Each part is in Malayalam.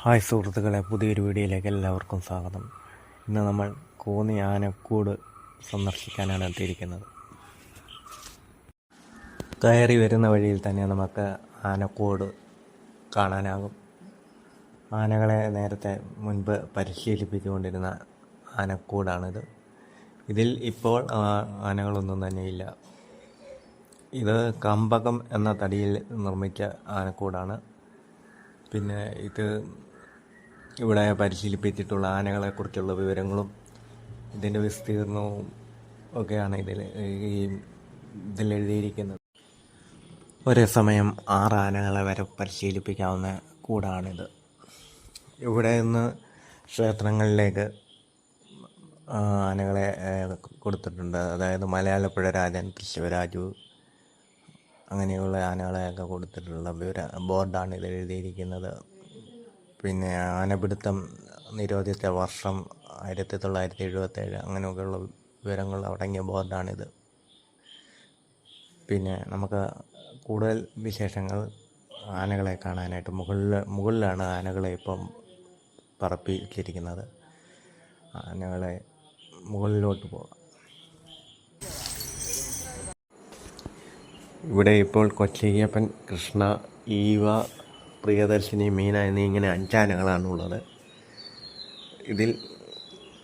ഹായ് സുഹൃത്തുക്കളെ പുതിയൊരു വീഡിയോയിലേക്ക് എല്ലാവർക്കും സ്വാഗതം. ഇന്ന് നമ്മൾ കോന്നി ആനക്കൂട് സന്ദർശിക്കാനാണ് എത്തിയിരിക്കുന്നത്. കയറി വരുന്ന വഴിയിൽ തന്നെ നമുക്ക് ആനക്കൂട് കാണാനാകും. ആനകളെ നേരത്തെ മുൻപ് പരിശീലിപ്പിച്ചുകൊണ്ടിരുന്ന ആനക്കൂടാണിത്. ഇതിൽ ഇപ്പോൾ ആനകളൊന്നും തന്നെയില്ല. ഇത് കമ്പകം എന്ന തടിയിൽ നിർമ്മിച്ച ആനക്കൂടാണ്. പിന്നെ ഇത് ഇവിടെ പരിശീലിപ്പിച്ചിട്ടുള്ള ആനകളെക്കുറിച്ചുള്ള വിവരങ്ങളും ഇതിന്റെ വിസ്തീർണവും ഒക്കെയാണ് ഇതിൽ ഈ ഇതിൽ എഴുതിയിരിക്കുന്നത്. ഒരേ സമയം ആറ് ആനകളെ വരെ പരിശീലിപ്പിക്കാവുന്ന കൂടാണിത്. ഇവിടെ നിന്ന് ക്ഷേത്രങ്ങളിലേക്ക് ആനകളെ കൊടുത്തിട്ടുണ്ട്. അതായത് മലയാളപ്പുഴ രാജൻ ശിവരാജു അങ്ങനെയുള്ള ആനകളെയൊക്കെ കൊടുത്തിട്ടുള്ള വിവര ബോർഡാണ് ഇത് എഴുതിയിരിക്കുന്നത്. പിന്നെ ആനപിടുത്തം നിരോധിച്ച വർഷം ആയിരത്തി തൊള്ളായിരത്തി എഴുപത്തേഴ് അങ്ങനെയൊക്കെയുള്ള വിവരങ്ങൾ അടങ്ങിയ ബോർഡാണിത്. പിന്നെ നമുക്ക് കൂടുതൽ വിശേഷങ്ങൾ ആനകളെ കാണാനായിട്ട് മുകളിൽ മുകളിലാണ് ആനകളെ ഇപ്പം പറപ്പിച്ചിരിക്കുന്നത്. ആനകളെ മുകളിലോട്ട് പോകാം ഇവിടെ ഇപ്പോൾ കൊച്ചയ്യപ്പൻ കൃഷ്ണ ഈവ പ്രിയദർശിനി മീന എന്നീ ഇങ്ങനെ അഞ്ചാനകളാണ് ഉള്ളത് ഇതിൽ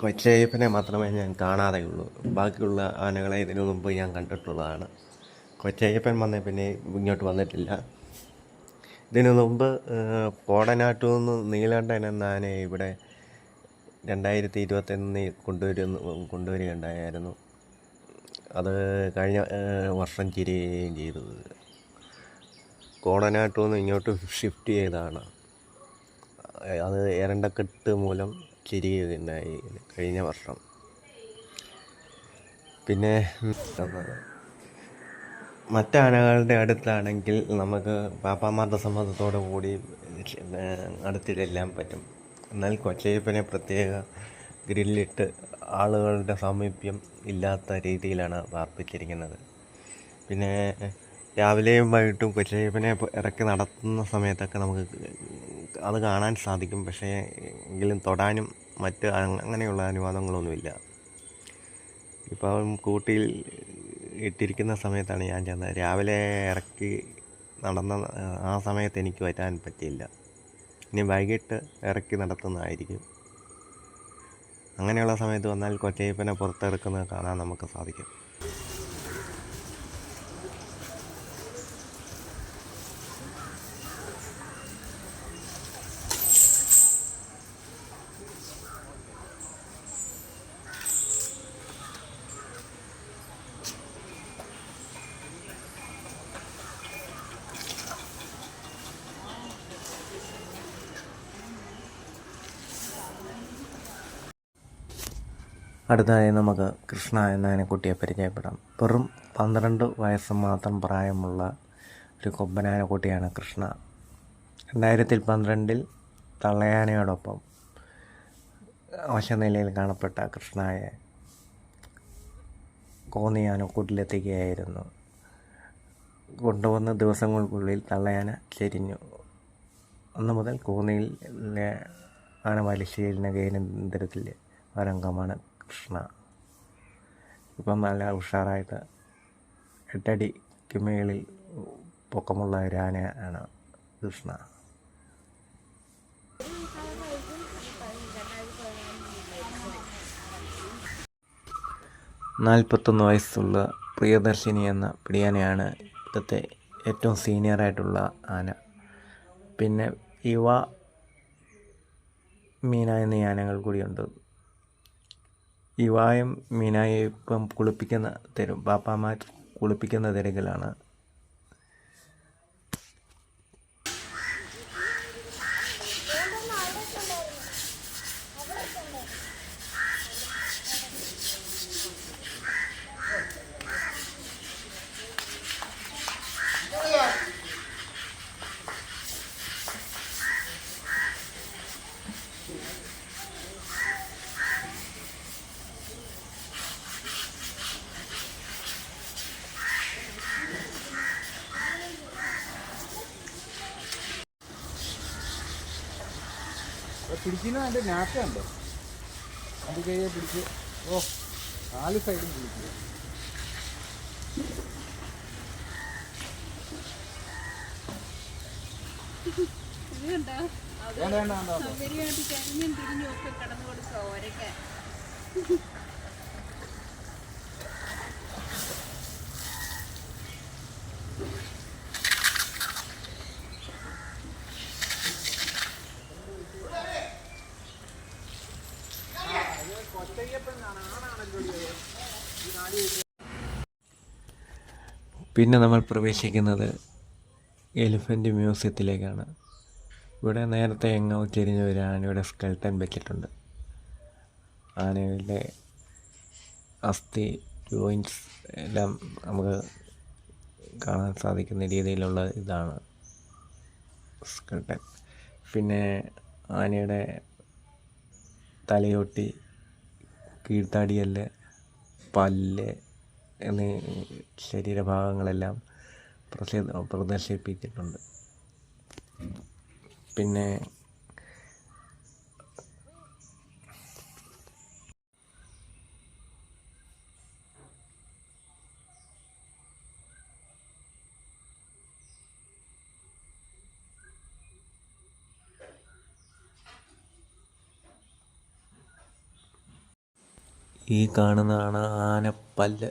കൊച്ചയ്യപ്പനെ മാത്രമേ ഞാൻ കാണാതെയുള്ളൂ. ബാക്കിയുള്ള ആനകളെ ഇതിനു മുമ്പ് ഞാൻ കണ്ടിട്ടുള്ളതാണ്. കൊച്ചയ്യപ്പൻ വന്നേ പിന്നെ ഇങ്ങോട്ട് വന്നിട്ടില്ല. ഇതിനു മുമ്പ് കോടനാട്ടു നിന്ന് നീലണ്ടൻ എന്ന ആനയെ ഇവിടെ രണ്ടായിരത്തി ഇരുപത്തൊന്നിൽ കൊണ്ടുവരുന്നു കൊണ്ടുവരികയുണ്ടായിരുന്നു. അത് കഴിഞ്ഞ വർഷം ചിരിയുകയും ചെയ്തു കോടനാട്ടു നിന്ന് ഇങ്ങോട്ട് ഷിഫ്റ്റ് ചെയ്തതാണ്. അത് എരണ്ടക്കെട്ട് മൂലം ചിരിയുണ്ടായി കഴിഞ്ഞ വർഷം. പിന്നെ മറ്റാനകളുടെ അടുത്താണെങ്കിൽ നമുക്ക് പാപ്പാമാരുടെ സമ്മതത്തോടു കൂടി അടുത്തിടെല്ലാം പറ്റും. എന്നാൽ കൊച്ചയ്യപ്പനെ പ്രത്യേക ഗ്രില്ലിട്ട് ആളുകളുടെ സാമീപ്യം ഇല്ലാത്ത രീതിയിലാണ് പാർപ്പിച്ചിരിക്കുന്നത്. പിന്നെ രാവിലെയും വൈകിട്ടും കൊച്ചയ്യപ്പനെ ഇറക്കി നടത്തുന്ന സമയത്തൊക്കെ നമുക്ക് അത് കാണാൻ സാധിക്കും. പക്ഷേ എങ്കിലും തൊടാനും മറ്റ് അങ്ങനെയുള്ള അനുവാദങ്ങളൊന്നുമില്ല. ഇപ്പം കൂട്ടിയിൽ ഇട്ടിരിക്കുന്ന സമയത്താണ് ഞാൻ ചെന്നത്. രാവിലെ ഇറക്കി നടന്ന ആ സമയത്ത് എനിക്ക് വരാൻ പറ്റിയില്ല. ഇനി വൈകിട്ട് ഇറക്കി നടത്തുന്നതായിരിക്കും. അങ്ങനെയുള്ള സമയത്ത് വന്നാൽ കൊച്ചയ്യപ്പനെ പുറത്തെടുക്കുന്നത് കാണാൻ നമുക്ക് സാധിക്കും. അടുത്തതായി നമുക്ക് കൃഷ്ണ എന്ന ആനക്കുട്ടിയെ പരിചയപ്പെടാം. വെറും പന്ത്രണ്ട് വയസ്സ് മാത്രം പ്രായമുള്ള ഒരു കൊമ്പനാനക്കുട്ടിയാണ് കൃഷ്ണ. രണ്ടായിരത്തി പന്ത്രണ്ടിൽ തള്ളയാനയോടൊപ്പം അവശനിലയിൽ കാണപ്പെട്ട കൃഷ്ണയെ കോന്നിയാനക്കൂട്ടിലെത്തിക്കുകയായിരുന്നു കൊണ്ടുവന്ന ദിവസങ്ങൾക്കുള്ളിൽ തള്ളയാന ചെരിഞ്ഞു. അന്ന് മുതൽ കോന്നിയിലെ ആനപരിശീലന കേന്ദ്രത്തിൽ ഒരംഗമാണ് കൃഷ്ണ. ഇപ്പം നല്ല ഉഷാറായിട്ട് എട്ടടിക്ക് മേളിൽ പൊക്കമുള്ള രാന ആണ് കൃഷ്ണ. നാൽപ്പത്തൊന്ന് വയസ്സുള്ള പ്രിയദർശിനി എന്ന പിടിയാനയാണ് ഇവിടുത്തെ ഏറ്റവും സീനിയറായിട്ടുള്ള ആന. പിന്നെ യുവ മീന എന്നീ ആനകൾ കൂടിയുണ്ട്. യുവായും മീനായെ ഇപ്പം കുളിപ്പിക്കുന്ന തരും പാപ്പാമാർ കുളിപ്പിക്കുന്ന തിരക്കിലാണ് പിടിക്കുന്ന എന്റെ നാക്കുണ്ടോ അത് കയ്യെ പിടിച്ച് ഓ നാല് സൈഡും പിടിക്കുക വേണ്ട വേണ്ട വേണ്ട. പിന്നെ നമ്മൾ പ്രവേശിക്കുന്നത് എലിഫന്റ് മ്യൂസിയത്തിലേക്കാണ്. ഇവിടെ നേരത്തെ എങ്ങോ ചെരിഞ്ഞ ഒരു ആനയുടെ സ്കെൽട്ടൻ വെച്ചിട്ടുണ്ട്. ആനയുടെ അസ്ഥി ജോയിൻസ് എല്ലാം നമുക്ക് കാണാൻ സാധിക്കുന്ന രീതിയിലുള്ള ഇതാണ് സ്കെൽട്ടൻ പിന്നെ ആനയുടെ തലയോട്ടി കീഴ്ത്താടിയല്ല് പല്ല് എന്നീ ശരീരഭാഗങ്ങളെല്ലാം പ്രദർശിപ്പിച്ചിട്ടുണ്ട്. പിന്നെ ഈ കാണുന്നതാണ് ആനപ്പല്ല്.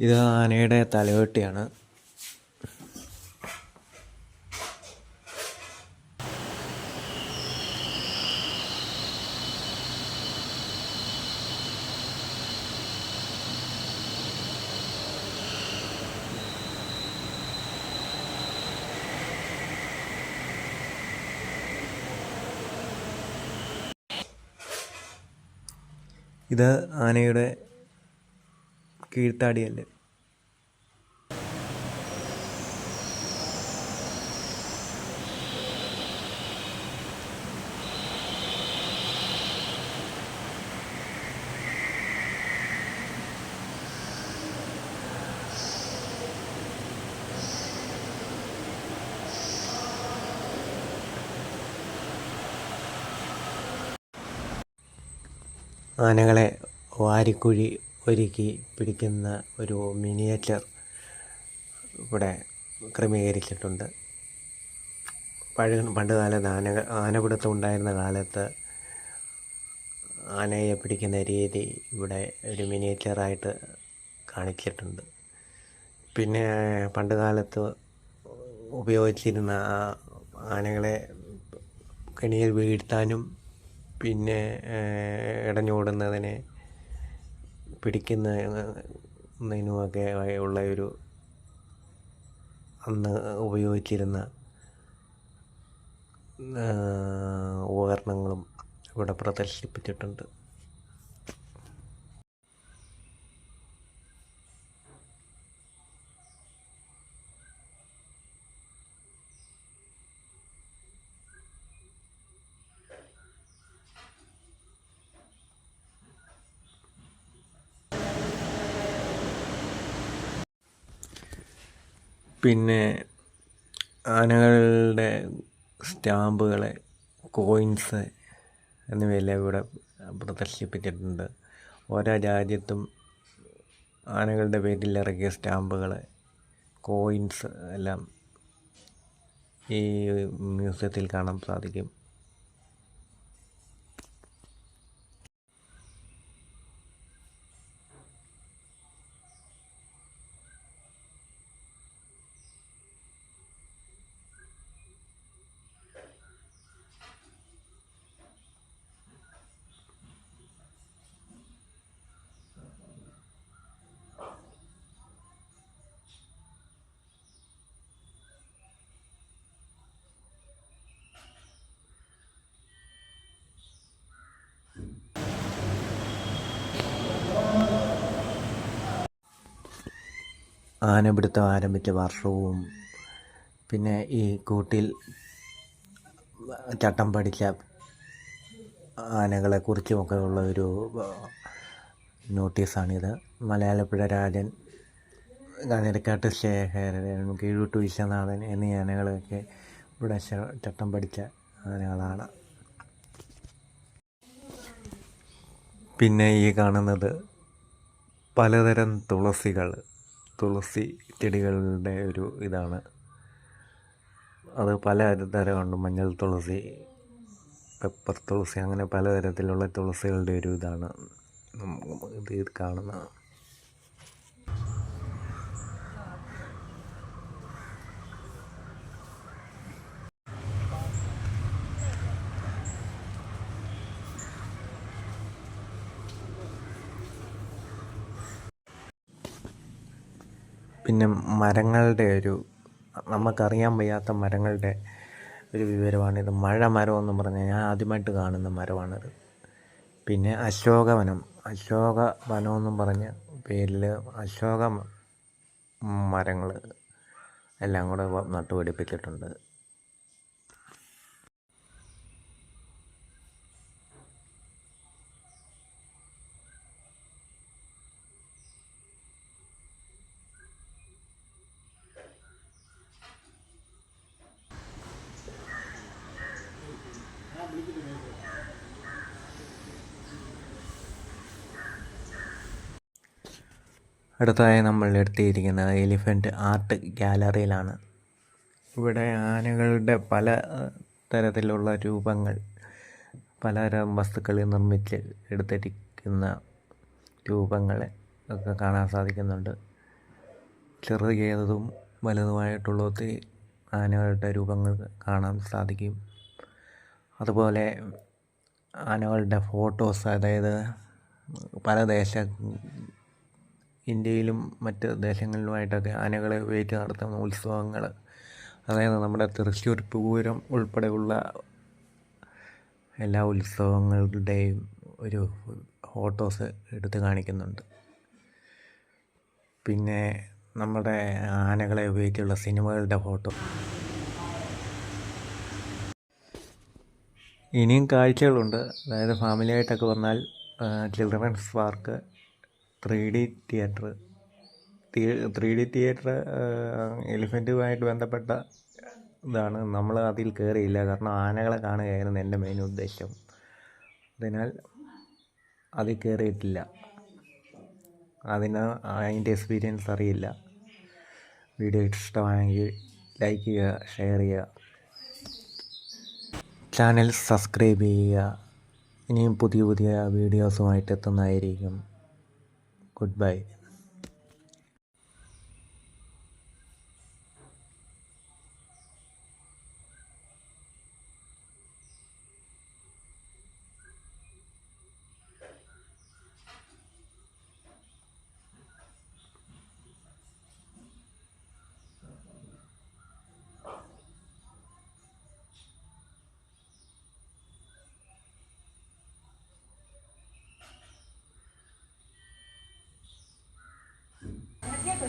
ഇത് ആനയുടെ തലവെട്ടിയാണ്. ഇത് ആനയുടെ കീഴ്ത്താടിയല്ല്? ആനകളെ വാരിക്കുഴി ഒരുക്കി പിടിക്കുന്ന ഒരു മിനിയേച്ചർ ഇവിടെ ക്രമീകരിച്ചിട്ടുണ്ട്. പഴയ പണ്ട് കാലത്ത് ആന ആനപിടുത്തം ഉണ്ടായിരുന്ന കാലത്ത് ആനയെ പിടിക്കുന്ന രീതി ഇവിടെ ഒരു മിനിയേച്ചറായിട്ട് കാണിച്ചിട്ടുണ്ട്. പിന്നെ പണ്ട് കാലത്ത് ഉപയോഗിച്ചിരുന്ന ആനകളെ കെണിയിൽ വീഴ്ത്താനും പിന്നെ ഇടഞ്ഞോടുന്നതിനെ പിടിക്കുന്നതിനുമൊക്കെ ഉള്ള ഒരു അന്ന് ഉപയോഗിച്ചിരുന്ന ഉപകരണങ്ങളും ഇവിടെ പ്രദർശിപ്പിച്ചിട്ടുണ്ട്. പിന്നെ ആനകളുടെ സ്റ്റാമ്പുകൾ കോയിൻസ് എന്നിവയെല്ലാം ഇവിടെ പ്രദർശിപ്പിച്ചിട്ടുണ്ട്. ഓരോ രാജ്യത്തും ആനകളുടെ പേരിൽ ഇറക്കിയ സ്റ്റാമ്പുകൾ കോയിൻസ് എല്ലാം ഈ മ്യൂസിയത്തിൽ കാണാൻ സാധിക്കും. ആനപിടുത്തം ആരംഭിച്ച വർഷവും പിന്നെ ഈ കൂട്ടിൽ ചട്ടം പഠിച്ച ആനകളെക്കുറിച്ചുമൊക്കെ ഉള്ള ഒരു നോട്ടീസാണിത്. മലയാളപ്പുഴ രാജൻ കാഞ്ഞിരക്കാട്ട് ശേഖരൻ കീഴൂട്ട് വിശ്വനാഥൻ എന്നീ ആനകളൊക്കെ ഇവിടെ ചട്ടം പഠിച്ച ആനകളാണ്. പിന്നെ ഈ കാണുന്നത് പലതരം തുളസികൾ. തുളസി ചെടികളുടെ ഒരു ഇതാണ്. അത് പല തരമുണ്ട് മഞ്ഞൾ തുളസി പെപ്പർ തുളസി അങ്ങനെ പലതരത്തിലുള്ള തുളസികളുടെ ഒരു ഇതാണ്. ഇത് കാണുന്നത് പിന്നെ മരങ്ങളുടെ ഒരു നമുക്കറിയാൻ വയ്യാത്ത മരങ്ങളുടെ ഒരു വിവരമാണിത്. മഴ മരം എന്ന് പറഞ്ഞാൽ ഞാൻ ആദ്യമായിട്ട് കാണുന്ന മരമാണിത്. പിന്നെ അശോകവനം. അശോക വനം എന്നും പറഞ്ഞ പേരിൽ അശോക മരങ്ങൾ എല്ലാം കൂടെ നട്ടുപിടിപ്പിച്ചിട്ടുണ്ട്. അടുത്തതായി നമ്മൾ എടുത്തിരിക്കുന്നത് എലിഫന്റ് ആർട്ട് ഗാലറിയിലാണ് ഇവിടെ ആനകളുടെ പല തരത്തിലുള്ള രൂപങ്ങൾ പലതരം വസ്തുക്കളിൽ നിർമ്മിച്ച് എടുത്തിരിക്കുന്ന രൂപങ്ങളെ ഒക്കെ കാണാൻ സാധിക്കുന്നുണ്ട്. ചെറുതും വലുതുമായിട്ടുള്ള ഒത്തിരി ആനകളുടെ രൂപങ്ങൾ കാണാൻ സാധിക്കും. അതുപോലെ ആനകളുടെ ഫോട്ടോസ് അതായത് പല ദേശ ഇന്ത്യയിലും മറ്റ് ദേശങ്ങളിലുമായിട്ടൊക്കെ ആനകളെ ഉപയോഗിച്ച് നടത്തുന്ന ഉത്സവങ്ങൾ അതായത് നമ്മുടെ തൃശ്ശൂർ പൂരം ഉൾപ്പെടെയുള്ള എല്ലാ ഉത്സവങ്ങളുടെയും ഒരു ഫോട്ടോസ് എടുത്ത് കാണിക്കുന്നുണ്ട്. പിന്നെ നമ്മുടെ ആനകളെ ഉപയോഗിച്ചുള്ള സിനിമകളുടെ ഫോട്ടോ. ഇനിയും കാഴ്ചകളുണ്ട്. അതായത് ഫാമിലിയായിട്ടൊക്കെ വന്നാൽ children's park three D theatre. Three D theatre എലിഫന്റുമായിട്ട് ബന്ധപ്പെട്ട ഇതാണ്. നമ്മൾ അതിൽ കയറിയില്ല കാരണം ആനകളെ കാണുകയായിരുന്നു എന്റെ മെയിൻ ഉദ്ദേശം. അതിനാൽ അതിൽ കയറിയിട്ടില്ല അതിന് അതിന്റെ എക്സ്പീരിയൻസ് അറിയില്ല. വീഡിയോ ഇഷ്ടമായെങ്കിൽ ലൈക്ക് ചെയ്യുക ഷെയർ ചെയ്യുക. ചാനൽ സബ്സ്ക്രൈബ് ചെയ്യുക. ഇനിയും പുതിയ പുതിയ വീഡിയോസുമായിട്ട് എത്തുന്നതായിരിക്കും. goodbye.